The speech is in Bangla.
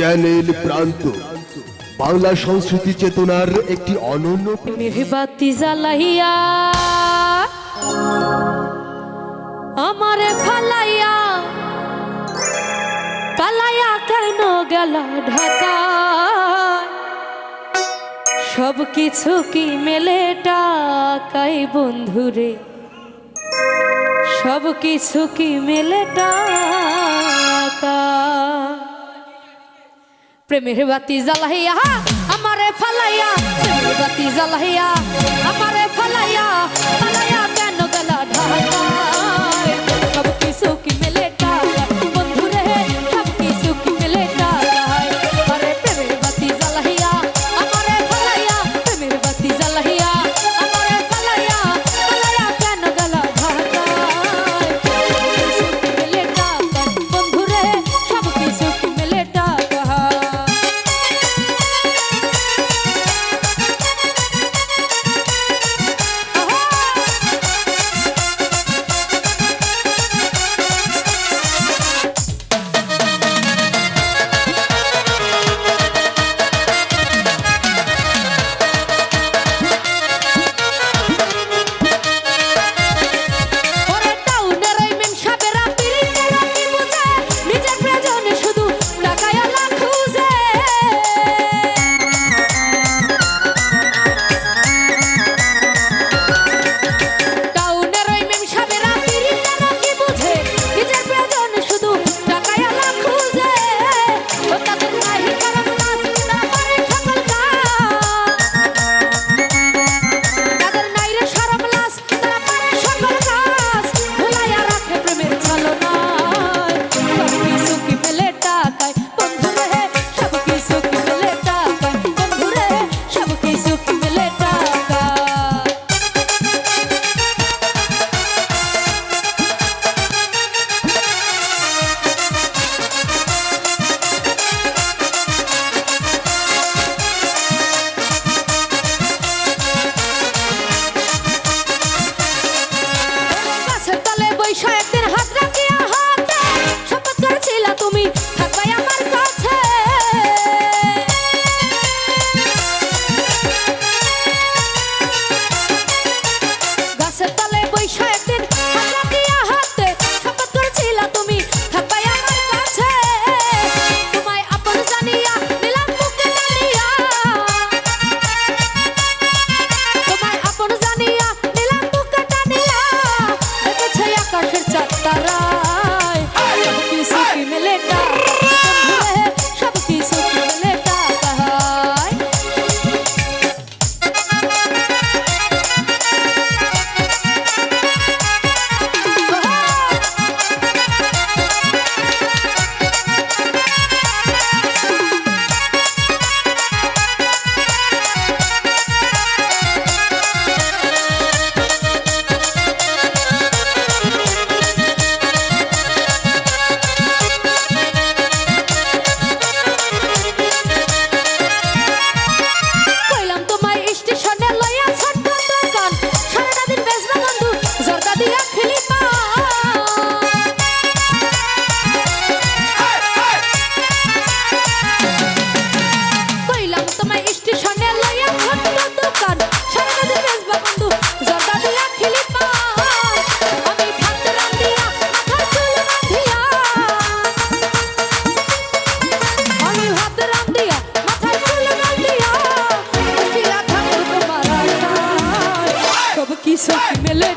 চ্যানেল প্রান্ত। বাংলা সংস্কৃতি চেতনার একটি অনন্য মেহবাতি জ্বালাইয়া আমারে ফালাইয়া পালাইয়া কেন গেল ঢাকা সব কিছু কি মেলে টাকাই বন্ধুরে? সব কিছু কি মেলে টাকা? প্রেমের বাতি জ্বালাইয়া আমারে ফালাইয়া প্রেমের বাতি জ্বালাইয়া আমারে ফালাইয়া ফালাইয়া मिले